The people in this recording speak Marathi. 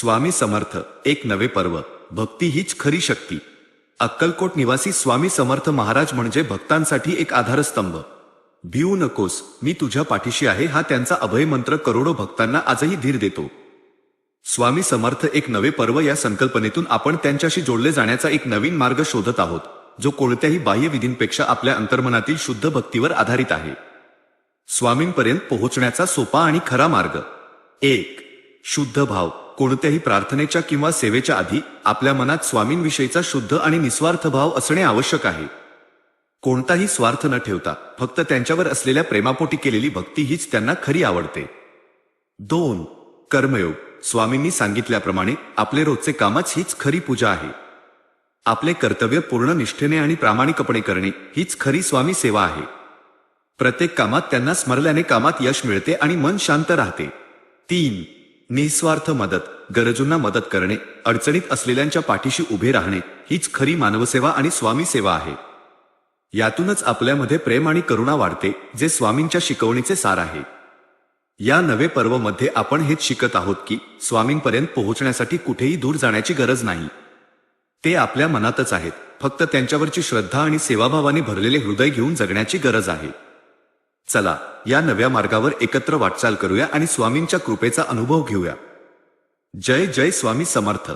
स्वामी समर्थ एक नवे पर्व. भक्ती हीच खरी शक्ती. अक्कलकोट निवासी स्वामी समर्थ महाराज म्हणजे भक्तांसाठी एक आधारस्तंभ. भिऊ नकोस मी तुझ्या पाठीशी आहे हा त्यांचा अभय मंत्र करोडो भक्तांना आजही धीर देतो. स्वामी समर्थ एक नवे पर्व या संकल्पनेतून आपण त्यांच्याशी जोडले जाण्याचा एक नवीन मार्ग शोधत आहोत जो कोणत्याही बाह्य विधींपेक्षा आपल्या अंतर्मनातील शुद्ध भक्तीवर आधारित आहे. स्वामींपर्यंत पोहोचण्याचा सोपा आणि खरा मार्ग. एक शुद्ध भाव. कोणत्याही प्रार्थनेच्या किंवा सेवेच्या आधी आपल्या मनात स्वामींविषयीचा शुद्ध आणि निस्वार्थ भाव असणे आवश्यक आहे. कोणताही स्वार्थ न ठेवता फक्त त्यांच्यावर असलेल्या प्रेमापोटी केलेली भक्ती हीच त्यांना खरी आवडते. दोन कर्मयोग. स्वामींनी सांगितल्याप्रमाणे आपले रोजचे कामच हीच खरी पूजा आहे. आपले कर्तव्य पूर्ण निष्ठेने आणि प्रामाणिकपणे करणे हीच खरी स्वामी सेवा आहे. प्रत्येक कामात त्यांना स्मरल्याने कामात यश मिळते आणि मन शांत राहते. तीन निस्वार्थ मदत गरजूंना मदत करणे अडचणीत असलेल्यांच्या पाठीशी उभे राहणे हीच खरी मानवसेवा आणि स्वामी सेवा आहे. यातूनच आपल्यामध्ये प्रेम आणि करुणा वाढते जे स्वामींच्या शिकवणीचे सार आहे. या नवे पर्वमध्ये आपण हेच शिकत आहोत की स्वामींपर्यंत पोहोचण्यासाठी कुठेही दूर जाण्याची गरज नाही. ते आपल्या मनातच आहेत फक्त त्यांच्यावरची श्रद्धा आणि सेवाभावाने भरलेले हृदय घेऊन जगण्याची गरज आहे. चला या नव्या मार्गावर एकत्र वाटचाल करूया आणि स्वामींच्या कृपेचा अनुभव घेऊया. जय जय स्वामी समर्थ.